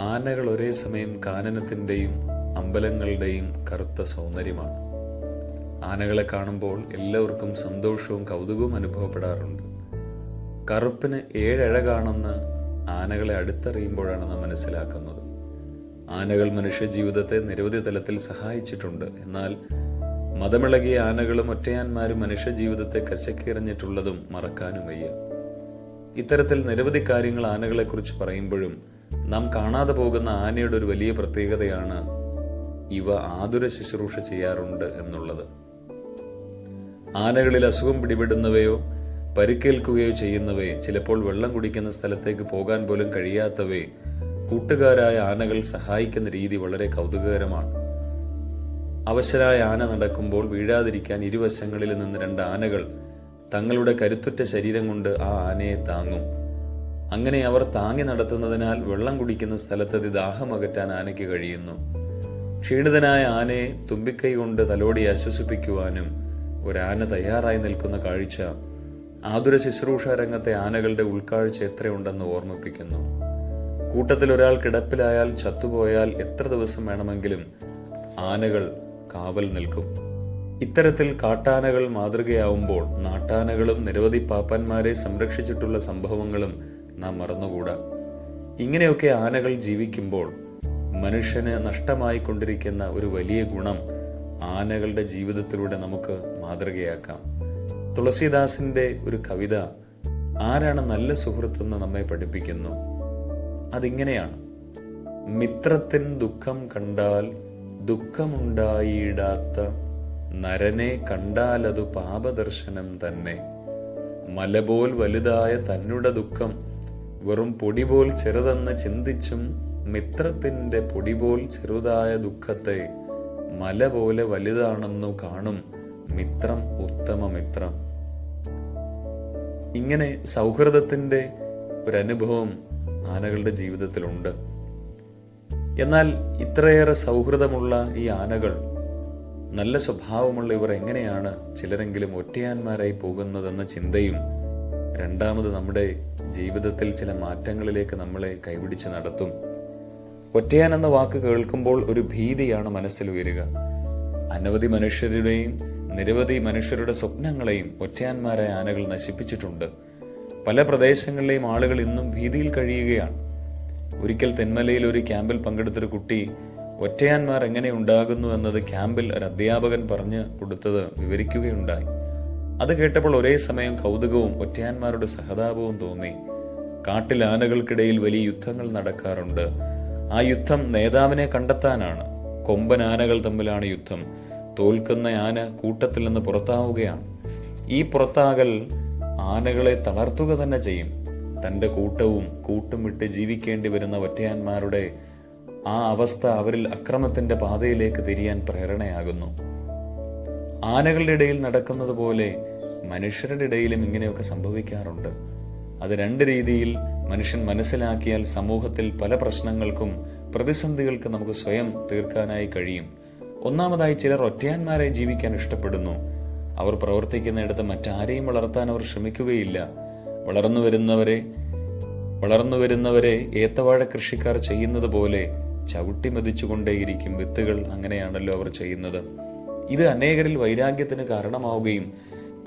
ആനകൾ ഒരേ സമയം കാനനത്തിന്റെയും അമ്പലങ്ങളുടെയും കറുത്ത സൗന്ദര്യമാണ്. ആനകളെ കാണുമ്പോൾ എല്ലാവർക്കും സന്തോഷവും കൗതുകവും അനുഭവപ്പെടാറുണ്ട്. കറുപ്പിന് ഏഴഴകാണെന്ന് ആനകളെ അടുത്തറിയുമ്പോഴാണ് നാം മനസ്സിലാക്കുന്നത്. ആനകൾ മനുഷ്യ ജീവിതത്തെ നിരവധി തലത്തിൽ സഹായിച്ചിട്ടുണ്ട്. എന്നാൽ മതമിളകിയ ആനകളും ഒറ്റയാന്മാരും മനുഷ്യ ജീവിതത്തെ കശക്കിറിഞ്ഞിട്ടുള്ളതും മറക്കാനും വയ്യ. ഇത്തരത്തിൽ നിരവധി കാര്യങ്ങൾ ആനകളെക്കുറിച്ച് പറയുമ്പോഴും നാം കാണാതെ പോകുന്ന ആനയുടെ ഒരു വലിയ പ്രത്യേകതയാണ് ഇവ ആതുര ശുശ്രൂഷ ചെയ്യാറുണ്ട് എന്നുള്ളത്. ആനകളിൽ അസുഖം പിടിപെടുന്നവയോ പരിക്കേൽക്കുകയോ ചെയ്യുന്നവയെ ചിലപ്പോൾ വെള്ളം കുടിക്കുന്ന സ്ഥലത്തേക്ക് പോകാൻ പോലും കഴിയാത്തവയെ കൂട്ടുകാരായ ആനകൾ സഹായിക്കുന്ന രീതി വളരെ കൗതുകകരമാണ്. അവശരായ ആന നടക്കുമ്പോൾ വീഴാതിരിക്കാൻ ഇരുവശങ്ങളിൽ നിന്ന് രണ്ട് ആനകൾ തങ്ങളുടെ കരുത്തുറ്റ ശരീരം കൊണ്ട് ആ ആനയെ താങ്ങും. അങ്ങനെ അവർ താങ്ങി നടത്തുന്നതിനാൽ വെള്ളം കുടിക്കുന്ന സ്ഥലത്തതി ദാഹമകറ്റാൻ ആനയ്ക്ക് കഴിയുന്നു. ക്ഷീണിതനായ ആനയെ തുമ്പിക്കൈ കൊണ്ട് തലോടി ആശ്വസിപ്പിക്കുവാനും ഒരാന തയ്യാറായി നിൽക്കുന്ന കാഴ്ച ആതുര ശുശ്രൂഷ രംഗത്തെ ആനകളുടെ ഉൾക്കാഴ്ച എത്രയുണ്ടെന്ന് ഓർമ്മിപ്പിക്കുന്നു. കൂട്ടത്തിൽ ഒരാൾ കിടപ്പിലായാൽ ചത്തുപോയാൽ എത്ര ദിവസം വേണമെങ്കിലും ആനകൾ കാവൽ നിൽക്കും. ഇത്തരത്തിൽ കാട്ടാനകൾ മാതൃകയാവുമ്പോൾ നാട്ടാനകളും നിരവധി പാപ്പന്മാരെ സംരക്ഷിച്ചിട്ടുള്ള സംഭവങ്ങളും നാം മറന്നുകൂടാ. ഇങ്ങനെയൊക്കെ ആനകൾ ജീവിക്കുമ്പോൾ മനുഷ്യന് നഷ്ടമായി കൊണ്ടിരിക്കുന്ന ഒരു വലിയ ഗുണം ആനകളുടെ ജീവിതത്തിലൂടെ നമുക്ക് മാതൃകയാക്കാം. തുളസീദാസിന്റെ ഒരു കവിത ആരാണ് നല്ല സുഹൃത്തെന്ന് നമ്മെ പഠിപ്പിക്കുന്നു അതിങ്ങനെയാണ്. മിത്രത്തിൻ ദുഃഖം കണ്ടാൽ ദുഃഖമുണ്ടായിടാത്ത നരനെ കണ്ടാലതു പാപദർശനം തന്നെ. മലപോൽ വലുതായ തന്നുടെ ദുഃഖം വെറും പൊടിപോൽ ചെറുതെന്ന് ചിന്തിച്ചും മിത്രത്തിന്റെ പൊടിപോൽ ചെറുതായ ദുഃഖത്തെ മല പോലെ വലുതാണെന്നു കാണും മിത്രം ഉത്തമ മിത്രം. ഇങ്ങനെ ഒരു അനുഭവം ആനകളുടെ ജീവിതത്തിലുണ്ട്. എന്നാൽ ഇത്രയേറെ സൗഹൃദമുള്ള ഈ ആനകൾ നല്ല സ്വഭാവമുള്ള ഇവർ എങ്ങനെയാണ് ചിലരെങ്കിലും ഒറ്റയാന്മാരായി പോകുന്നതെന്ന ചിന്തയും രണ്ടാമത് നമ്മുടെ ജീവിതത്തിൽ ചില മാറ്റങ്ങളിലേക്ക് നമ്മളെ കൈപിടിച്ച് നടത്തും. ഒറ്റയാൻ എന്ന വാക്ക് കേൾക്കുമ്പോൾ ഒരു ഭീതിയാണ് മനസ്സിൽ ഉയരുക. അനവധി മനുഷ്യരുടെയും നിരവധി മനുഷ്യരുടെ സ്വപ്നങ്ങളെയും ഒറ്റയാന്മാരായ ആനകൾ നശിപ്പിച്ചിട്ടുണ്ട്. പല പ്രദേശങ്ങളിലെയും ആളുകൾ ഇന്നും ഭീതിയിൽ കഴിയുകയാണ്. ഒരിക്കൽ തെന്മലയിൽ ഒരു ക്യാമ്പിൽ പങ്കെടുത്തൊരു കുട്ടി ഒറ്റയാന്മാർ എങ്ങനെ ഉണ്ടാകുന്നു എന്നത് ക്യാമ്പിൽ ഒരു അധ്യാപകൻ പറഞ്ഞു കൊടുത്തത് വിവരിക്കുകയുണ്ടായി. അത് കേട്ടപ്പോൾ ഒരേ സമയം കൗതുകവും ഒറ്റയാന്മാരുടെ സഹതാപവും തോന്നി. കാട്ടിൽ ആനകൾക്കിടയിൽ വലിയ യുദ്ധങ്ങൾ നടക്കാറുണ്ട്. ആ യുദ്ധം നേതാവിനെ കണ്ടെത്താനാണ്. കൊമ്പൻ ആനകൾ തമ്മിലാണ് യുദ്ധം. തോൽക്കുന്ന ആന കൂട്ടത്തിൽ നിന്ന് പുറത്താവുകയാണ്. ഈ പുറത്താകൽ ആനകളെ തളർത്തുക തന്നെ ചെയ്യും. തന്റെ കൂട്ടവും കൂട്ടും വിട്ട് ജീവിക്കേണ്ടി വരുന്ന ഒറ്റയാന്മാരുടെ ആ അവസ്ഥ അവരിൽ അക്രമത്തിന്റെ പാതയിലേക്ക് തിരിയാൻ പ്രേരണയാകുന്നു. ആനകളുടെ ഇടയിൽ നടക്കുന്നത് പോലെ മനുഷ്യരുടെ ഇടയിലും ഇങ്ങനെയൊക്കെ സംഭവിക്കാറുണ്ട്. അത് രണ്ട് രീതിയിൽ മനുഷ്യൻ മനസ്സിലാക്കിയാൽ സമൂഹത്തിൽ പല പ്രശ്നങ്ങൾക്കും പ്രതിസന്ധികൾക്കും നമുക്ക് സ്വയം തീർക്കാനായി കഴിയും. ഒന്നാമതായി ചിലർ ഒറ്റയാന്മാരെ ജീവിക്കാൻ ഇഷ്ടപ്പെടുന്നു. അവർ പ്രവർത്തിക്കുന്നിടത്ത് മറ്റാരെയും വളർത്താൻ അവർ ശ്രമിക്കുകയില്ല. വളർന്നു വരുന്നവരെ വളർന്നു വരുന്നവരെ ഏത്തവാഴ കൃഷിക്കാർ ചെയ്യുന്നത് പോലെ ചവിട്ടി മതിച്ചുകൊണ്ടേയിരിക്കും വിത്തുകൾ അങ്ങനെയാണല്ലോ അവർ ചെയ്യുന്നത്. ഇത് അനേകരിൽ വൈരാഗ്യത്തിന് കാരണമാവുകയും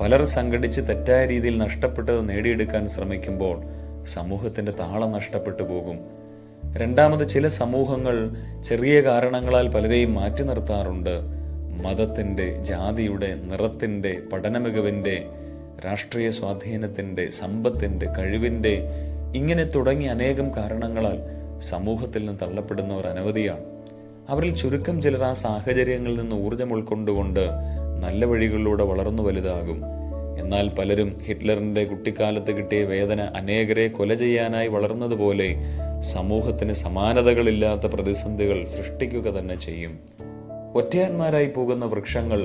പലർ സംഘടിച്ച് തെറ്റായ രീതിയിൽ നഷ്ടപ്പെട്ടത് നേടിയെടുക്കാൻ ശ്രമിക്കുമ്പോൾ സമൂഹത്തിന്റെ താളം നഷ്ടപ്പെട്ടു പോകും. രണ്ടാമത് ചില സമൂഹങ്ങൾ ചെറിയ കാരണങ്ങളാൽ പലരെയും മാറ്റി നിർത്താറുണ്ട്. മതത്തിന്റെ ജാതിയുടെ നിറത്തിന്റെ പഠന മികവിന്റെ രാഷ്ട്രീയ സ്വാധീനത്തിന്റെ സമ്പത്തിന്റെ കഴിവിന്റെ ഇങ്ങനെ തുടങ്ങി അനേകം കാരണങ്ങളാൽ സമൂഹത്തിൽ നിന്ന് തള്ളപ്പെടുന്നവർ അനവധിയാണ്. അവരിൽ ചുരുക്കം ചിലർ ആ സാഹചര്യങ്ങളിൽ നിന്ന് ഊർജം ഉൾക്കൊണ്ടുകൊണ്ട് നല്ല വഴികളിലൂടെ വളർന്നു വലുതാകും. എന്നാൽ പലരും ഹിറ്റ്ലറിന്റെ കുട്ടിക്കാലത്ത് കിട്ടിയ വേദന അനേകരെ കൊല ചെയ്യാനായി വളർന്നതുപോലെ സമൂഹത്തിന് സമാനതകളില്ലാത്ത പ്രതിസന്ധികൾ സൃഷ്ടിക്കുക തന്നെ ചെയ്യും. ഒറ്റയാന്മാരായി പോകുന്ന വൃക്ഷങ്ങൾ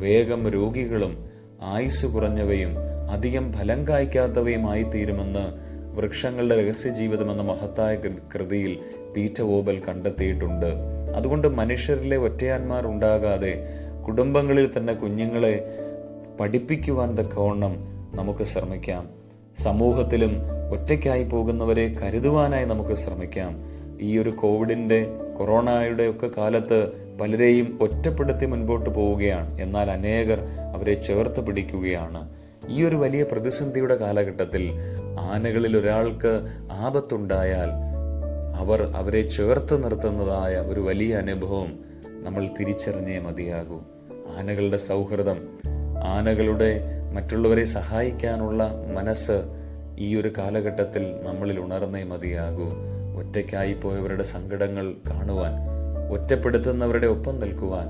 വേഗം രോഗികളും ആയുസ് കുറഞ്ഞവയും അധികം ഫലം കായ്ക്കാത്തവയുമായി തീരുമെന്ന് വൃക്ഷങ്ങളുടെ രഹസ്യ ജീവിതം എന്ന മഹത്തായ കൃതിയിൽ പീറ്റർ ഓബൽ കണ്ടെത്തിയിട്ടുണ്ട്. അതുകൊണ്ട് മനുഷ്യരിലെ ഒറ്റയാന്മാർ ഉണ്ടാകാതെ കുടുംബങ്ങളിൽ തന്നെ കുഞ്ഞുങ്ങളെ പഠിപ്പിക്കുവാൻ തക്കവണ്ണം നമുക്ക് ശ്രമിക്കാം. സമൂഹത്തിലും ഒറ്റയ്ക്കായി പോകുന്നവരെ കരുതുവാനായി നമുക്ക് ശ്രമിക്കാം. ഈ ഒരു കോവിഡിന്റെ കൊറോണയുടെ ഒക്കെ കാലത്ത് പലരെയും ഒറ്റപ്പെടുത്തി മുൻപോട്ട് പോവുകയാണ്. എന്നാൽ അനേകർ അവരെ ചേർത്ത് പിടിക്കുകയാണ്. ഈ ഒരു വലിയ പ്രതിസന്ധിയുടെ കാലഘട്ടത്തിൽ ആനകളിൽ ഒരാൾക്ക് ആപത്തുണ്ടായാൽ അവർ അവരെ ചേർത്ത് നിർത്തുന്നതായ ഒരു വലിയ അനുഭവം നമ്മൾ തിരിച്ചറിഞ്ഞേ മതിയാകൂ. ആനകളുടെ സൗഹൃദം ആനകളുടെ മറ്റുള്ളവരെ സഹായിക്കാനുള്ള മനസ്സ് ഈ ഒരു കാലഘട്ടത്തിൽ നമ്മളിൽ ഉണർന്നേ മതിയാകൂ. ഒറ്റയ്ക്കായി പോയവരുടെ സങ്കടങ്ങൾ കാണുവാൻ ഒറ്റപ്പെടുത്തുന്നവരുടെ ഒപ്പം നിൽക്കുവാൻ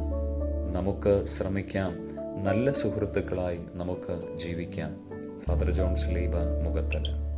നമുക്ക് ശ്രമിക്കാം. നല്ല സുഹൃത്തുക്കളായി നമുക്ക് ജീവിക്കാം. Father John's Leeba Mukhathala